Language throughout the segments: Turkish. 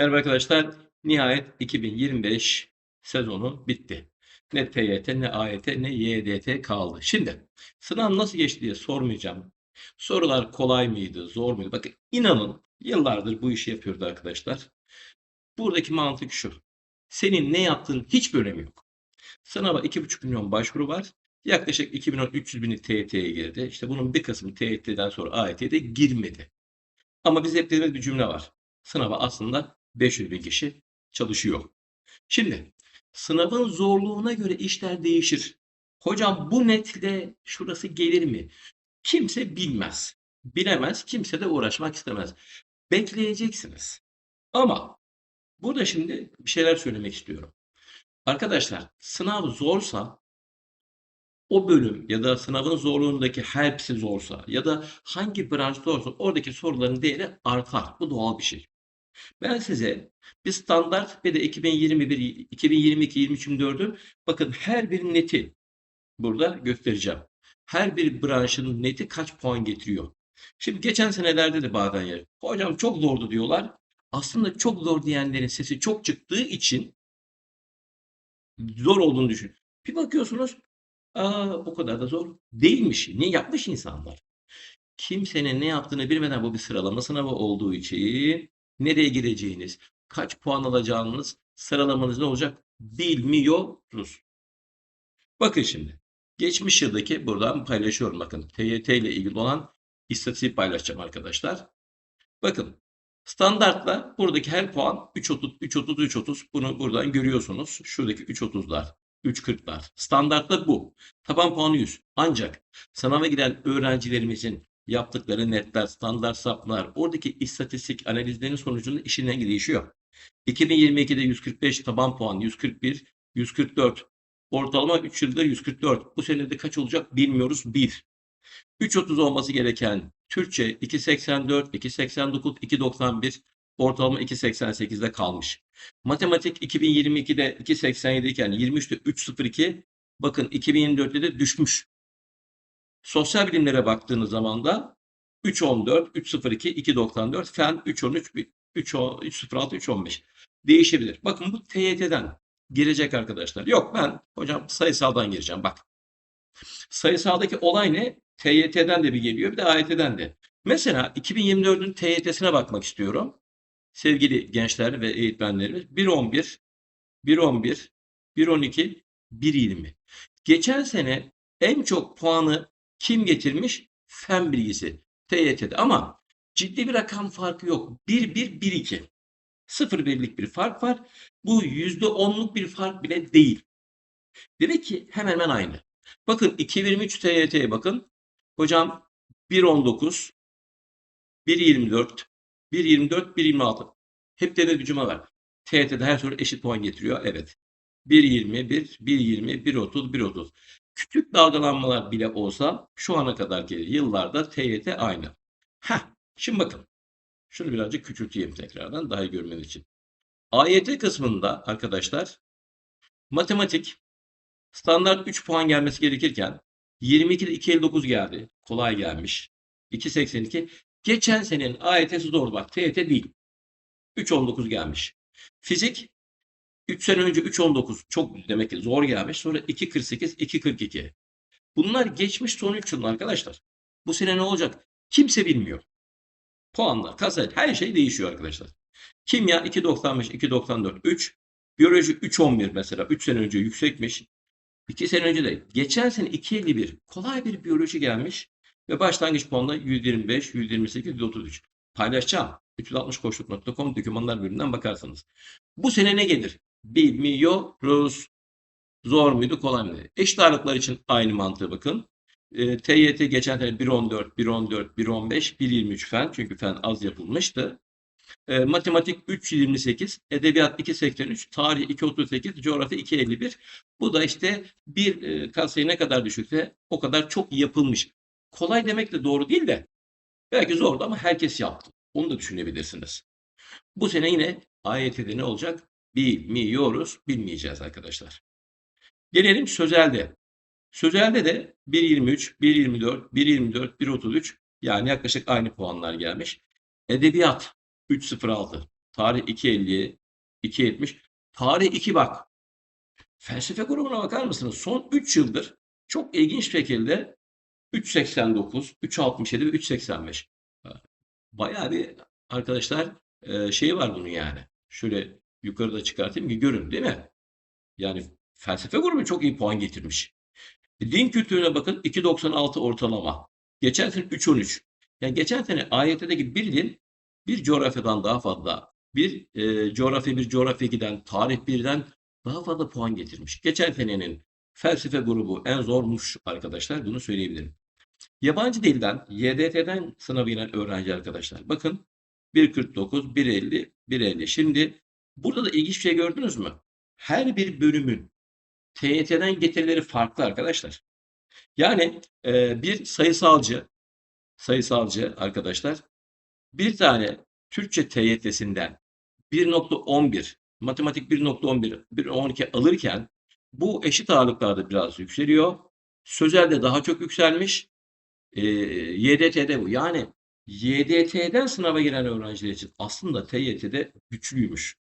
Merhaba arkadaşlar. Nihayet 2025 sezonu bitti. Ne TYT, ne AYT, ne YDT kaldı. Şimdi sınav nasıl geçti diye sormayacağım. Sorular kolay mıydı, zor muydu? Bakın inanın yıllardır bu işi yapıyordu arkadaşlar. Buradaki mantık şu. Senin ne yaptığın hiçbir önemi yok. Sınava 2,5 milyon başvuru var. Yaklaşık 2 milyon 300 binlik TYT'ye girdi. İşte bunun bir kısmı TYT'den sonra AYT'ye de girmedi. Ama biz hep dediğimiz bir cümle var. Sınava aslında 500 bin kişi çalışıyor. Şimdi sınavın zorluğuna göre işler değişir. Hocam bu netle şurası gelir mi? Kimse bilmez. Bilemez. Kimse de uğraşmak istemez. Bekleyeceksiniz. Ama burada şimdi bir şeyler söylemek istiyorum. Arkadaşlar sınav zorsa o bölüm ya da sınavın zorluğundaki hepsi zorsa ya da hangi branşta olsa oradaki soruların değeri artar. Bu doğal bir şey. Ben size bir standart ve de 2021, 2022, 2024'ün bakın her bir neti burada göstereceğim. Her bir branşın neti kaç puan getiriyor. Şimdi geçen senelerde de bazen ya hocam çok zordu diyorlar. Aslında çok zor diyenlerin sesi çok çıktığı için zor olduğunu düşün. Bir bakıyorsunuz aa, o kadar da zor değilmiş. Niye yapmış insanlar? Kimsenin ne yaptığını bilmeden bu bir sıralama sınavı olduğu için nereye gireceğiniz, kaç puan alacağınız, sıralamanız ne olacak bilmiyoruz. Bakın şimdi. Geçmiş yıldaki buradan paylaşıyorum bakın. TYT ile ilgili olan istatistiği paylaşacağım arkadaşlar. Bakın. Standartla buradaki her puan 3.30, 3.30, 3.30. Bunu buradan görüyorsunuz. Şuradaki 3.30'lar, 3.40'lar. Standartla bu. Taban puanı 100. Ancak sınava giren öğrencilerimizin yaptıkları netler, standart saplar, oradaki istatistik analizlerin sonucunda işin rengi değişiyor. 2022'de 145 taban puan, 141, 144. Ortalama 3 yılda 144. Bu senede kaç olacak bilmiyoruz. 1. 3.30 olması gereken Türkçe 2.84, 2.89, 2.91, ortalama 2.88'de kalmış. Matematik 2022'de 2.87 iken 23'te 3.02, bakın 2024'te de düşmüş. Sosyal bilimlere baktığınız zaman da 3.14, 3.02, 2.94, fen 3.13, 3.06, 3.15 değişebilir. Bakın bu TYT'den girecek arkadaşlar. Yok ben hocam sayısaldan gireceğim bak. Sayısaldaki olay ne? TYT'den de bir geliyor bir de AYT'den de. Mesela 2024'ün TYT'sine bakmak istiyorum. Sevgili gençler ve eğitmenlerimiz 1.11, 1.11, 1.12, 1.20. Geçen sene en çok puanı kim getirmiş? Fen bilgisi. TYT'de ama ciddi bir rakam farkı yok. 1-1-1-2. Sıfır birlik bir fark var. Bu %10'luk bir fark bile değil. Demek ki hemen hemen aynı. Bakın 2023 TYT'ye bakın. Hocam 1.19, 1.24, 1.24, 1.26. Hep de bir cümle var. TYT'de her soru eşit puan getiriyor. Evet. 1.21, 1.20, 1.30, 1.30. Küçük dalgalanmalar bile olsa şu ana kadarki yıllarda TYT aynı. Heh, şimdi bakın. Şunu birazcık küçülteyim tekrardan daha iyi görmeniz için. AYT kısmında arkadaşlar matematik standart 3 puan gelmesi gerekirken 22'de 2.59 geldi. Kolay gelmiş. 2.82. Geçen senenin AYT'si zor bak. TYT değil. 3.19 gelmiş. Fizik 3 sene önce 3.19 çok demek ki zor gelmiş. Sonra 2.48, 2.42. Bunlar geçmiş son 3 yılın arkadaşlar. Bu sene ne olacak? Kimse bilmiyor. Puanlar, kasa, her şey değişiyor arkadaşlar. Kimya 2.95, 2.94, 3. Biyoloji 3.11 mesela. 3 sene önce yüksekmiş. 2 sene önce de. Geçen sene 2.51. Kolay bir biyoloji gelmiş. Ve başlangıç puanla 125, 128, 133. Paylaşacağım. 360koşluk.com dokümanlar bölümünden bakarsanız. Bu sene ne gelir? Bilmiyoruz. Zor muydu, kolay mıydı? Eşit ağırlıklar için aynı mantığı bakın. E, TYT geçen sene 1.14, 1.14, 1.15, 1.23 fen. Çünkü fen az yapılmıştı. E, matematik 3.28, edebiyat 2.83, tarih 2.38, coğrafya 2.51. Bu da işte bir e, kasayı ne kadar düşükse o kadar çok yapılmış. Kolay demek de doğru değil de belki zordu ama herkes yaptı. Onu da düşünebilirsiniz. Bu sene yine AYT'de ne olacak? Bilmiyoruz, bilmeyeceğiz arkadaşlar. Gelelim sözelde. Sözelde de 1.23, 1.24, 1.24, 1.33 yani yaklaşık aynı puanlar gelmiş. Edebiyat 3.06, Tarih 2.50, 2.70. Tarih 2 bak. Felsefe grubuna bakar mısınız? Son 3 yıldır çok ilginç şekilde 3.89, 3.67 ve 3.85. Bayağı bir arkadaşlar şeyi var bunun yani. Şöyle yukarıda çıkartayım ki görün değil mi? Yani felsefe grubu çok iyi puan getirmiş. E, Din kültürüne bakın 2.96 ortalama. Geçen sene 3.13. Yani geçen sene AYT'deki bir din bir coğrafyadan daha fazla. Bir e, coğrafya bir coğrafya giden tarih birden daha fazla puan getirmiş. Geçen senenin felsefe grubu en zormuş arkadaşlar bunu söyleyebilirim. Yabancı dilden YDT'den giren öğrenci arkadaşlar. Bakın 1.49, 1.50, 1.50. Şimdi burada da ilginç bir şey gördünüz mü? Her bir bölümün TYT'den getirileri farklı arkadaşlar. Yani e, bir sayısalcı, sayısalcı arkadaşlar bir tane Türkçe TYT'sinden 1.11, matematik 1.11, 1.12 alırken bu eşit ağırlıklarda biraz yükseliyor. Sözelde daha çok yükselmiş. E, YDT'de bu. Yani YDT'den sınava giren öğrenciler için aslında TYT'de güçlüymüş.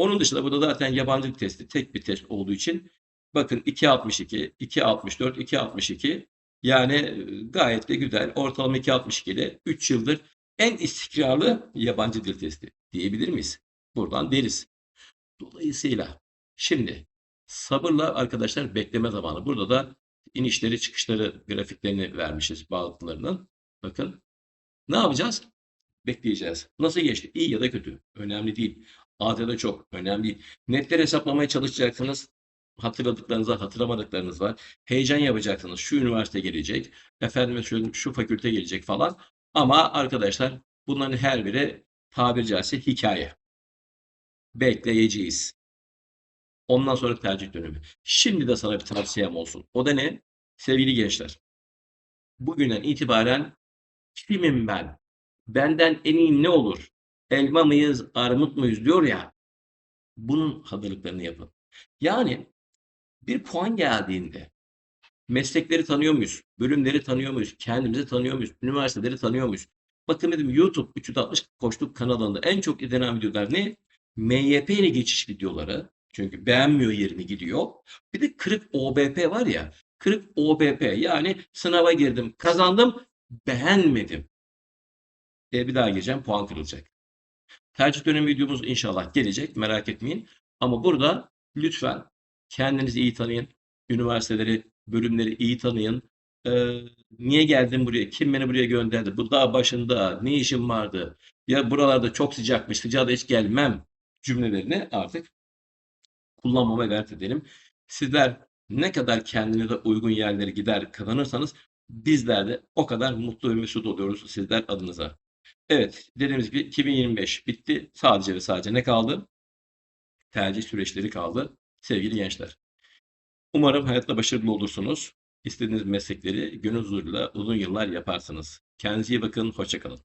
Onun dışında bu da zaten yabancılık testi tek bir test olduğu için bakın 2.62, 2.64, 2.62 yani e, gayet de güzel. Ortalama 2.62 ile 3 yıldır en istikrarlı yabancı dil testi diyebilir miyiz? Buradan deriz. Dolayısıyla şimdi sabırla arkadaşlar bekleme zamanı. Burada da inişleri çıkışları grafiklerini vermişiz bazılarının. Bakın ne yapacağız? Bekleyeceğiz. Nasıl geçti? İyi ya da kötü. Önemli değil. Da çok. Önemli. Netleri hesaplamaya çalışacaksınız. Hatırladıklarınız var, hatırlamadıklarınız var. Heyecan yapacaksınız. Şu üniversite gelecek. Efendime söyleyeyim şu fakülte gelecek falan. Ama arkadaşlar bunların her biri tabiri caizse hikaye. Bekleyeceğiz. Ondan sonra tercih dönemi. Şimdi de sana bir tavsiyem olsun. O da ne? Sevgili gençler. Bugünden itibaren kimim ben? Benden en iyi ne olur? Elma mıyız, armut muyuz diyor ya. Bunun hazırlıklarını yapın. Yani bir puan geldiğinde meslekleri tanıyor muyuz? Bölümleri tanıyor muyuz? Kendimizi tanıyor muyuz? Üniversiteleri tanıyor muyuz? Bakın dedim YouTube 360 koştuk kanalında en çok izlenen videolar ne? MYP ile geçiş videoları. Çünkü beğenmiyor yerini gidiyor. Bir de kırık OBP var ya. Kırık OBP yani sınava girdim kazandım beğenmedim. E, bir daha gireceğim puan kırılacak. Tercih dönemi videomuz inşallah gelecek merak etmeyin. Ama burada lütfen kendinizi iyi tanıyın. Üniversiteleri, bölümleri iyi tanıyın. Ee, niye geldim buraya? Kim beni buraya gönderdi? Bu dağ başında ne işim vardı? Ya buralarda çok sıcakmış, sıcağa da hiç gelmem cümlelerini artık kullanmama gayret edelim. Sizler ne kadar kendinize uygun yerlere gider kazanırsanız bizler de o kadar mutlu ve mesut oluyoruz sizler adınıza. Evet, dediğimiz gibi 2025 bitti. Sadece ve sadece ne kaldı? Tercih süreçleri kaldı sevgili gençler. Umarım hayatta başarılı olursunuz. İstediğiniz meslekleri gönül huzuruyla uzun yıllar yaparsınız. Kendinize iyi bakın, hoşçakalın.